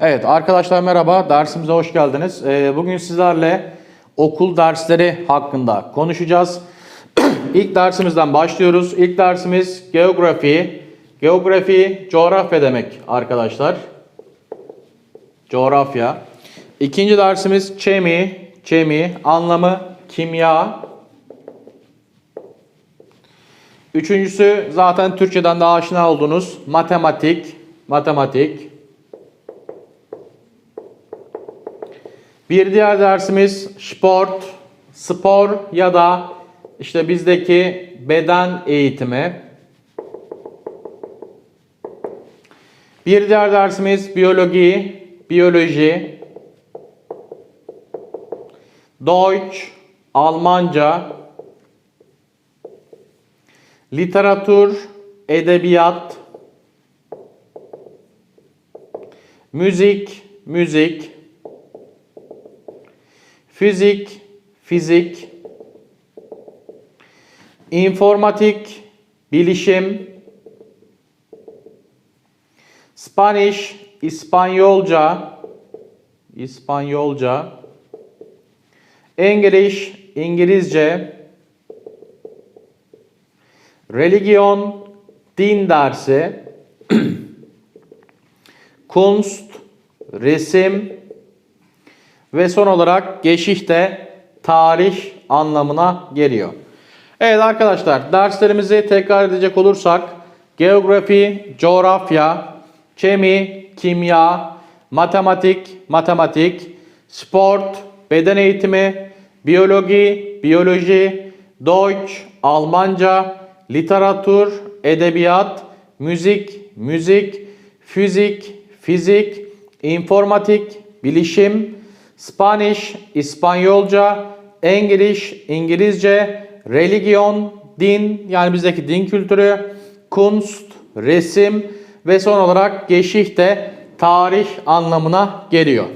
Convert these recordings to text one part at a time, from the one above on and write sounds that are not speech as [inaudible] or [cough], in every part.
Evet arkadaşlar merhaba, dersimize hoş geldiniz. Ee, Bugün sizlerle okul dersleri hakkında konuşacağız. [clears throat] İlk dersimizden başlıyoruz. İlk dersimiz geografi. Geografi, coğrafya demek arkadaşlar. Coğrafya. İkinci dersimiz çemi. Çemi, anlamı kimya. Üçüncüsü zaten Türkçeden de aşina olduğunuz matematik. Matematik. Bir diğer dersimiz sport, spor ya da işte bizdeki beden eğitimi. Bir diğer dersimiz biyoloji, biyoloji. Deutsch, Almanca. Literatür, edebiyat. Müzik, müzik. Fizik, fizik, informatik, bilişim, Spanish, İspanyolca, İspanyolca, English, İngilizce, religion, din dersi, [clears throat] kunst, resim, ve son olarak geçişte tarih anlamına geliyor. Evet arkadaşlar derslerimizi tekrar edecek olursak geografi, coğrafya, kemi, kimya, matematik, matematik, sport, beden eğitimi, biyoloji, biyoloji, Deutsch, Almanca, literatür, edebiyat, müzik, müzik, fizik, fizik, informatik, bilişim, Spanish, İspanyolca, English, İngilizce, religion, din yani bizdeki din kültürü, kunst, resim ve son olarak Geschichte tarih anlamına geliyor.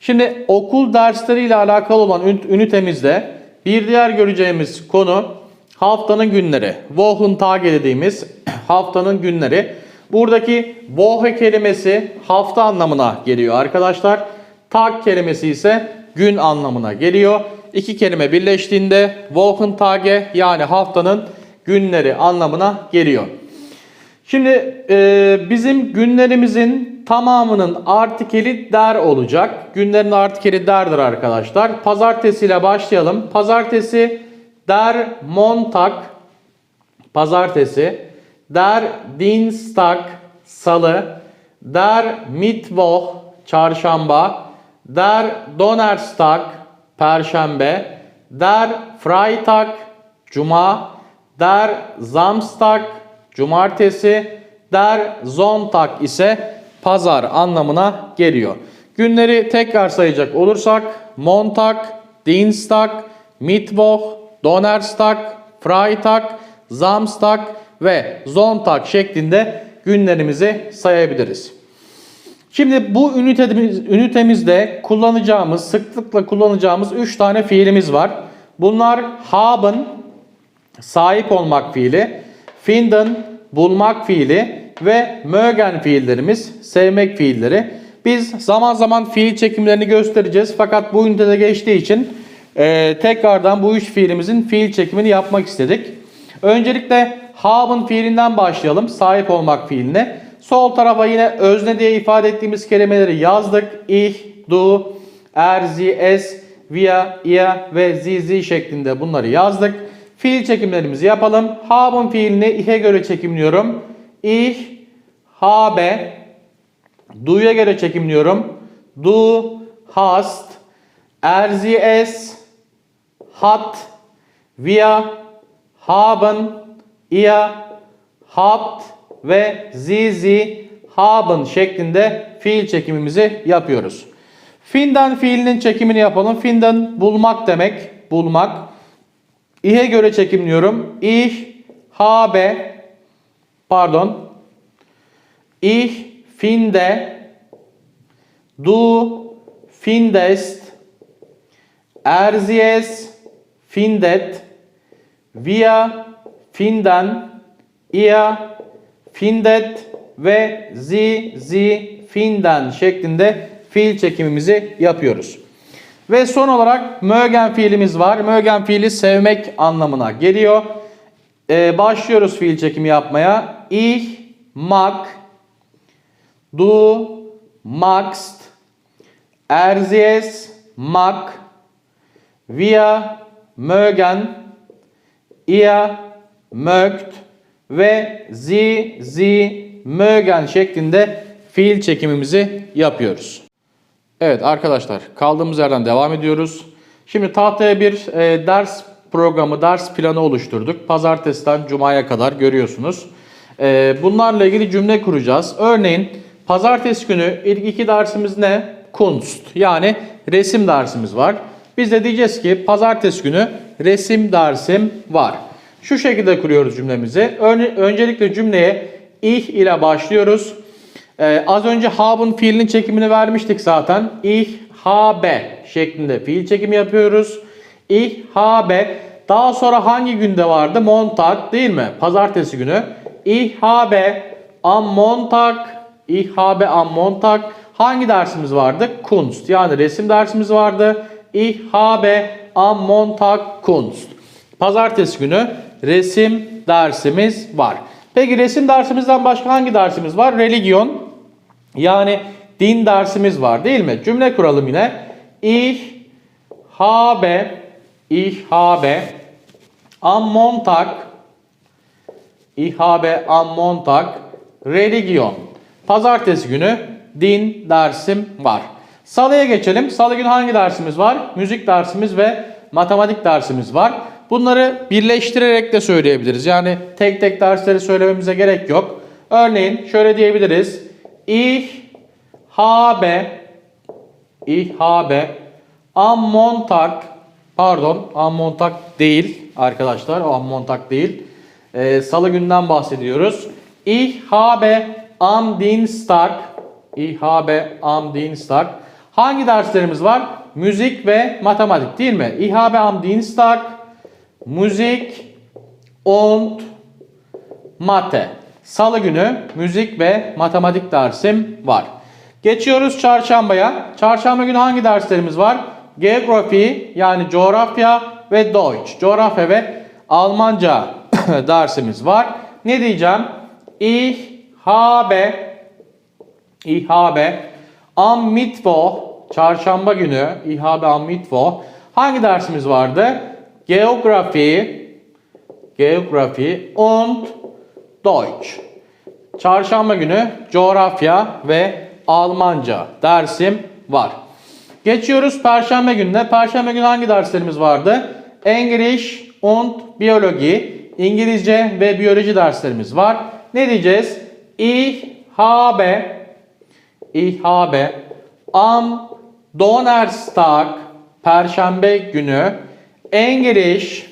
Şimdi okul dersleriyle alakalı olan ünitemizde bir diğer göreceğimiz konu haftanın günleri. Wochentage dediğimiz [clears throat] haftanın günleri. Buradaki Woche kelimesi hafta anlamına geliyor arkadaşlar. Tag kelimesi ise gün anlamına geliyor. İki kelime birleştiğinde Wochentage yani haftanın günleri anlamına geliyor. Şimdi e, bizim günlerimizin tamamının artikeli der olacak. Günlerin artikeli derdir arkadaşlar. Pazartesi ile başlayalım. Pazartesi der Montag. Pazartesi. Der Dienstag. Salı. Der Mittwoch. Çarşamba. Der Donnerstag. Perşembe. Der Freitag. Cuma. Der Samstag. Cumartesi. Der Sonntag ise pazar anlamına geliyor. Günleri tekrar sayacak olursak Montag, Dienstag, Mittwoch, Donnerstag, Freitag, Samstag ve Sonntag şeklinde günlerimizi sayabiliriz. Şimdi bu ünitemiz, ünitemizde kullanacağımız, sıklıkla kullanacağımız 3 tane fiilimiz var. Bunlar haben, sahip olmak fiili, finden, bulmak fiili ve mögen fiillerimiz, sevmek fiilleri. Biz zaman zaman fiil çekimlerini göstereceğiz fakat bu ünitede geçtiği için e, tekrardan bu üç fiilimizin fiil çekimini yapmak istedik. Öncelikle haben fiilinden başlayalım, sahip olmak fiiline. Sol tarafa yine özne diye ifade ettiğimiz kelimeleri yazdık. Ich, du, er, sie, es, wir, ihr ve sie, sie şeklinde bunları yazdık. Fiil çekimlerimizi yapalım. Haben fiilini ih'e göre çekimliyorum. Ich, habe. Du'ya göre çekimliyorum. Du, hast. Er, sie, es, hat. Wir, haben. Ihr, habt ve sie, haben şeklinde fiil çekimimizi yapıyoruz. Finden fiilinin çekimini yapalım. Finden bulmak demek. Bulmak. İhe göre çekimliyorum. Ich habe pardon. Ich finde du findest er sie es findet wir finden ihr findet ve sie, sie finden şeklinde fiil çekimimizi yapıyoruz. Ve son olarak mögen fiilimiz var. Mögen fiili sevmek anlamına geliyor. Ee, başlıyoruz fiil çekimi yapmaya. Ich mag, du magst, er sie es mag, wir mögen, ihr mögt ve sie, sie mögen şeklinde fiil çekimimizi yapıyoruz. Evet arkadaşlar kaldığımız yerden devam ediyoruz. Şimdi tahtaya bir e, ders programı, ders planı oluşturduk. Pazartesiden Cuma'ya kadar görüyorsunuz. E, bunlarla ilgili cümle kuracağız. Örneğin pazartesi günü ilk iki dersimiz ne? Kunst yani resim dersimiz var. Biz de diyeceğiz ki pazartesi günü resim dersim var. Şu şekilde kuruyoruz cümlemizi. Öncelikle cümleye ich ile başlıyoruz. Ee, az önce haben fiilinin çekimini vermiştik zaten. Ich habe şeklinde fiil çekimi yapıyoruz. Ich habe daha sonra hangi günde vardı? Montag değil mi? Pazartesi günü. Ich habe am Montag Ich habe am Montag hangi dersimiz vardı? Kunst. Yani resim dersimiz vardı. Ich habe am Montag Kunst. Pazartesi günü resim dersimiz var. Peki resim dersimizden başka hangi dersimiz var? Religion yani din dersimiz var değil mi? Cümle kuralım yine. Ich habe ich habe am Montag ich habe am Montag Religion. Pazartesi günü din dersim var. Salıya geçelim. Salı günü hangi dersimiz var? Müzik dersimiz ve matematik dersimiz var. Bunları birleştirerek de söyleyebiliriz. Yani tek tek dersleri söylememize gerek yok. Örneğin şöyle diyebiliriz. Ich habe Ich habe am Montag pardon am Montag değil arkadaşlar am Montag değil. Ee, Salı günden bahsediyoruz. Ich habe am Dienstag Ich habe am Dienstag Hangi derslerimiz var? Müzik ve matematik değil mi? Ich habe am Dienstag Musik und Mathe. Salı günü müzik ve matematik dersim var. Geçiyoruz çarşambaya. Çarşamba günü hangi derslerimiz var? Geografi yani coğrafya ve Deutsch. Coğrafya ve Almanca [coughs] dersimiz var. Ne diyeceğim? Ich habe Ich habe am Mittwoch çarşamba günü Ich habe am Mittwoch hangi dersimiz vardı? Geografi Geografi und Deutsch. Çarşamba günü coğrafya ve Almanca dersim var. Geçiyoruz Perşembe gününe. Perşembe günü hangi derslerimiz vardı? English und Biyoloji. İngilizce ve biyoloji derslerimiz var. Ne diyeceğiz? Ich habe Ich habe am Donnerstag Perşembe günü English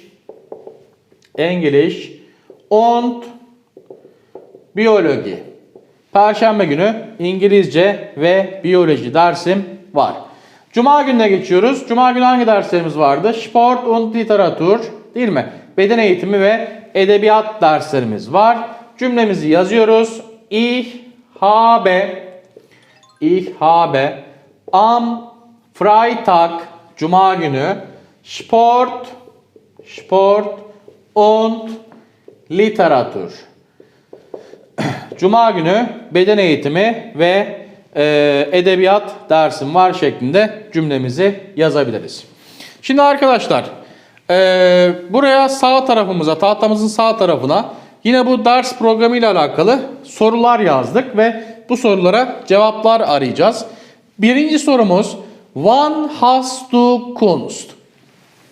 English und Biyoloji. Perşembe günü İngilizce ve biyoloji dersim var. Cuma gününe geçiyoruz. Cuma günü hangi derslerimiz vardı? Sport und Literatur değil mi? Beden eğitimi ve edebiyat derslerimiz var. Cümlemizi yazıyoruz. Ich habe Ich habe am Freitag Cuma günü Sport Sport und Literatur. [clears throat] Cuma günü beden eğitimi ve e, edebiyat dersim var şeklinde cümlemizi yazabiliriz. Şimdi arkadaşlar e, buraya sağ tarafımıza tahtamızın sağ tarafına yine bu ders programı ile alakalı sorular yazdık ve bu sorulara cevaplar arayacağız. Birinci sorumuz Wann hast du Kunst?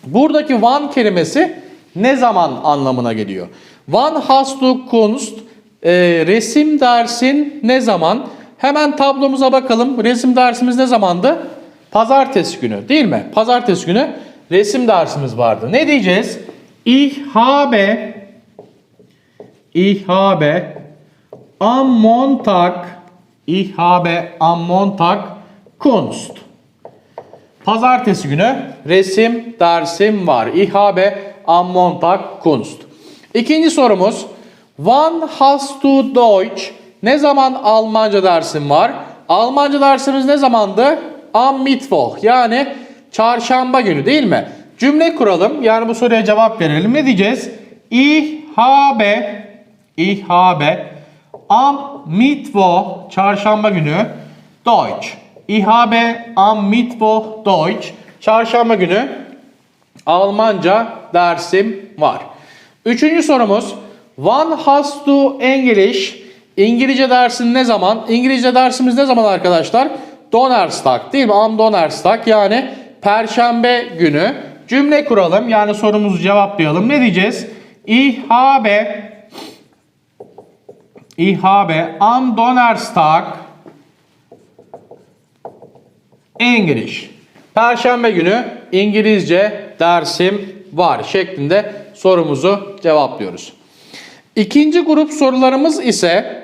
Buradaki wann kelimesi ne zaman anlamına geliyor. Wann hast du Kunst? e, resim dersin ne zaman? Hemen tablomuza bakalım. Resim dersimiz ne zamandı? Pazartesi günü değil mi? Pazartesi günü resim dersimiz vardı. Ne diyeceğiz? Ich habe Ich habe am Montag Ich habe am Montag Kunst. Pazartesi günü resim dersim var. Ich habe am Montag Kunst. İkinci sorumuz. Wann hast du Deutsch? Ne zaman Almanca dersin var? Almanca dersimiz ne zamandı? Am Mittwoch yani çarşamba günü değil mi? Cümle kuralım. Yani bu soruya cevap verelim. Ne diyeceğiz? Ich habe am Mittwoch çarşamba günü Deutsch. Ich habe am Mittwoch Deutsch çarşamba günü Almanca dersim var. Üçüncü sorumuz. Wann hast du English? İngilizce dersin ne zaman? İngilizce dersimiz ne zaman arkadaşlar? Donnerstag değil mi? Am Donnerstag yani Perşembe günü. Cümle kuralım yani sorumuzu cevaplayalım. Ne diyeceğiz? Ich habe Ich habe am Donnerstag English. Perşembe günü İngilizce dersim var şeklinde sorumuzu cevaplıyoruz. İkinci grup sorularımız ise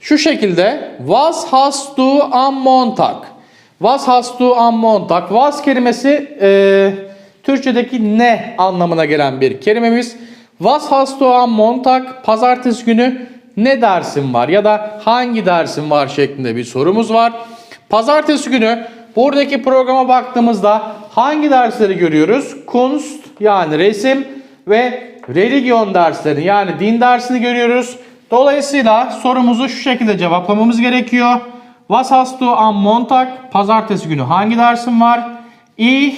şu şekilde Was hast du am Montag? Was hast du am Montag? Was kelimesi e, Türkçedeki ne anlamına gelen bir kelimemiz. Was hast du am Montag? Pazartesi günü ne dersin var ya da hangi dersin var şeklinde bir sorumuz var. Pazartesi günü buradaki programa baktığımızda hangi dersleri görüyoruz? Kunst yani resim ve religion derslerini yani din dersini görüyoruz. Dolayısıyla sorumuzu şu şekilde cevaplamamız gerekiyor. Was hast du am Montag? Pazartesi günü hangi dersin var? Ich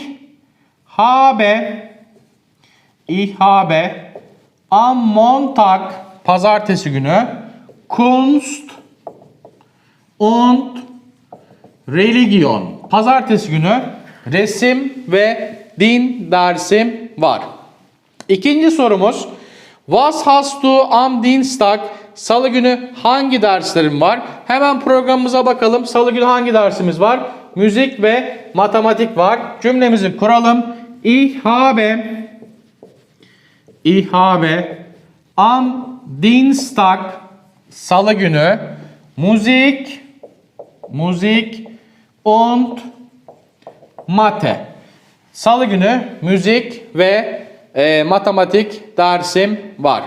habe Ich habe am Montag pazartesi günü Kunst und Religion pazartesi günü resim ve din dersim var. İkinci sorumuz Was hast du am Dienstag? Salı günü hangi derslerim var? Hemen programımıza bakalım. Salı günü hangi dersimiz var? Müzik ve matematik var. Cümlemizi kuralım. Ich habe Ich habe am Dienstag Salı günü Musik Musik und Mathe. Salı günü müzik ve e, matematik dersim var.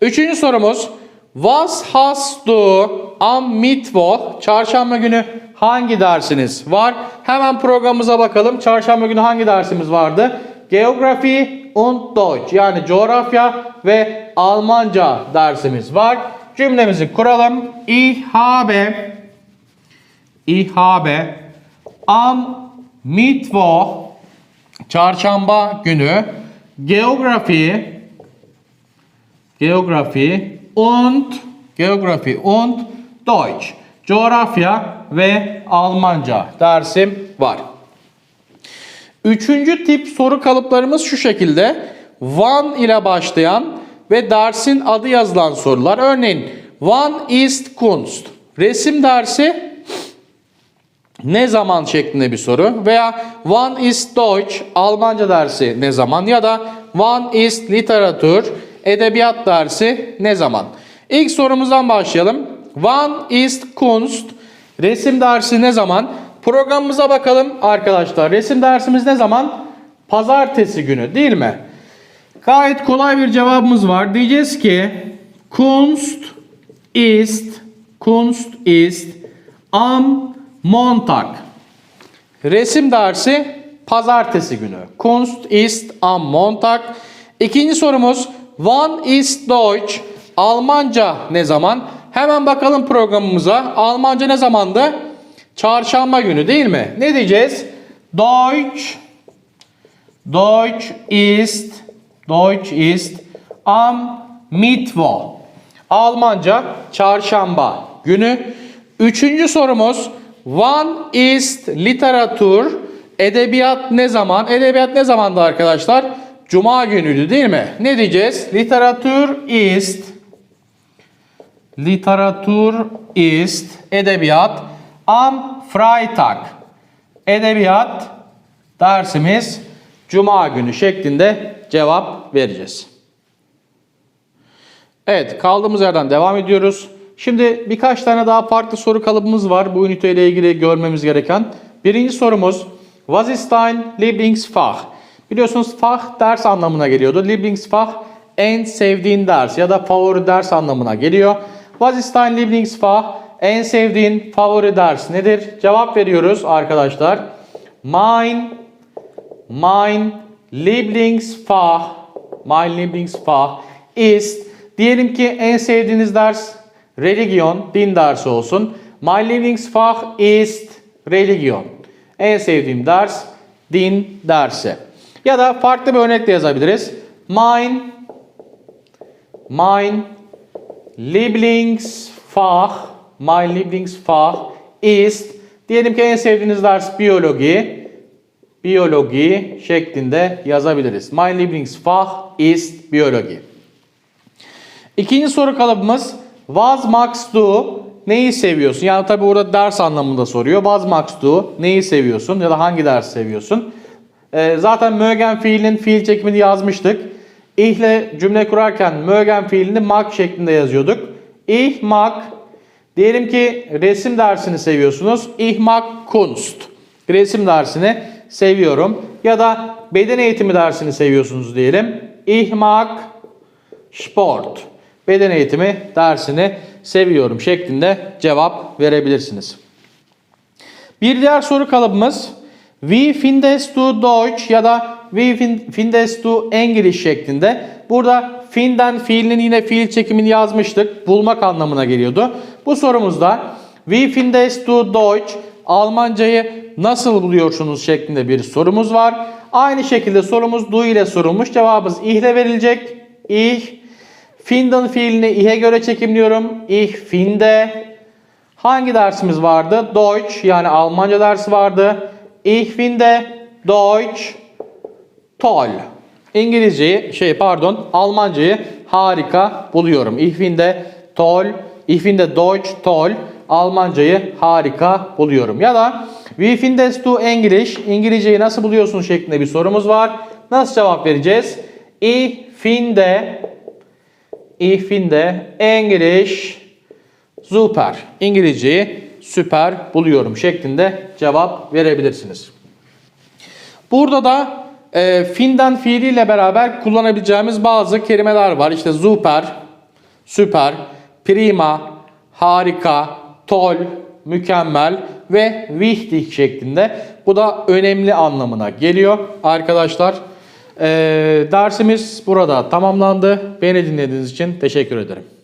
Üçüncü sorumuz Was hast du am Mittwoch? Çarşamba günü hangi dersiniz var? Hemen programımıza bakalım. Çarşamba günü hangi dersimiz vardı? Geografi und Deutsch yani coğrafya ve Almanca dersimiz var. Cümlemizi kuralım. Ich habe Ich habe am Mittwoch çarşamba günü Geografi Geografi und Geografi und Deutsch coğrafya ve Almanca dersim var. Üçüncü tip soru kalıplarımız şu şekilde. One ile başlayan ve dersin adı yazılan sorular. Örneğin One ist Kunst. Resim dersi ne zaman şeklinde bir soru veya One is Deutsch Almanca dersi ne zaman ya da One is Literatur edebiyat dersi ne zaman? İlk sorumuzdan başlayalım. One is Kunst resim dersi ne zaman? Programımıza bakalım arkadaşlar. Resim dersimiz ne zaman? Pazartesi günü değil mi? Gayet kolay bir cevabımız var. Diyeceğiz ki Kunst ist Kunst ist am Montag. Resim dersi pazartesi günü. Kunst ist am Montag. İkinci sorumuz Wann ist Deutsch? Almanca ne zaman? Hemen bakalım programımıza. Almanca ne zamandı? Çarşamba günü değil mi? Ne diyeceğiz? Deutsch Deutsch ist Deutsch ist am Mittwoch. Almanca çarşamba günü. Üçüncü sorumuz Wann ist Literatur? Edebiyat ne zaman? Edebiyat ne zamandı arkadaşlar? Cuma günüydü değil mi? Ne diyeceğiz? Literatur ist Literatur ist edebiyat am Freitag. Edebiyat dersimiz Cuma günü şeklinde cevap vereceğiz. Evet kaldığımız yerden devam ediyoruz. Şimdi birkaç tane daha farklı soru kalıbımız var bu üniteyle ilgili görmemiz gereken. Birinci sorumuz Was ist dein Lieblingsfach? Biliyorsunuz fach ders anlamına geliyordu. Lieblingsfach en sevdiğin ders ya da favori ders anlamına geliyor. Was ist dein Lieblingsfach? en sevdiğin favori ders nedir? Cevap veriyoruz arkadaşlar. Mein, mein Lieblingsfach, mein Lieblingsfach ist, diyelim ki en sevdiğiniz ders religion, din dersi olsun. Mein Lieblingsfach ist Religion. En sevdiğim ders din dersi. Ya da farklı bir örnek de yazabiliriz. Mein Mein Lieblingsfach Mein Lieblingsfach ist Diyelim ki en sevdiğiniz ders biyoloji. Biyoloji şeklinde yazabiliriz. Mein Lieblingsfach ist Biyoloji. İkinci soru kalıbımız Was magst du? Neyi seviyorsun? Yani tabi burada ders anlamında soruyor. Was magst du? Neyi seviyorsun? Ya da hangi ders seviyorsun? Ee, zaten mögen fiilinin fiil çekimini yazmıştık. Ich ile cümle kurarken mögen fiilini mag şeklinde yazıyorduk. Ich mag Diyelim ki resim dersini seviyorsunuz. Ich mag Kunst. Resim dersini seviyorum. Ya da beden eğitimi dersini seviyorsunuz diyelim. Ich mag Sport. Beden eğitimi dersini seviyorum şeklinde cevap verebilirsiniz. Bir diğer soru kalıbımız Wie findest du Deutsch ya da Wie fin- findest du English şeklinde. Burada finden fiilinin yine fiil çekimini yazmıştık. Bulmak anlamına geliyordu. Bu sorumuzda Wie findest du Deutsch Almancayı nasıl buluyorsunuz şeklinde bir sorumuz var. Aynı şekilde sorumuz du ile sorulmuş. Cevabımız ich ile verilecek. Ich finden fiilini ih'e göre çekimliyorum. Ich finde Hangi dersimiz vardı? Deutsch yani Almanca dersi vardı. Ich finde Deutsch toll. İngilizceyi şey pardon Almancayı harika buluyorum. Ich finde toll. Ich finde Deutsch toll. Almancayı harika buluyorum. Ya da Wie findest du English? İngilizceyi nasıl buluyorsun şeklinde bir sorumuz var. Nasıl cevap vereceğiz? Ich finde Ich finde English Super. İngilizceyi süper buluyorum şeklinde cevap verebilirsiniz. Burada da e, finden fiiliyle beraber kullanabileceğimiz bazı kelimeler var. İşte super, süper, prima, harika, toll, mükemmel ve wichtig şeklinde. Bu da önemli anlamına geliyor arkadaşlar. E, dersimiz burada tamamlandı. Beni dinlediğiniz için teşekkür ederim.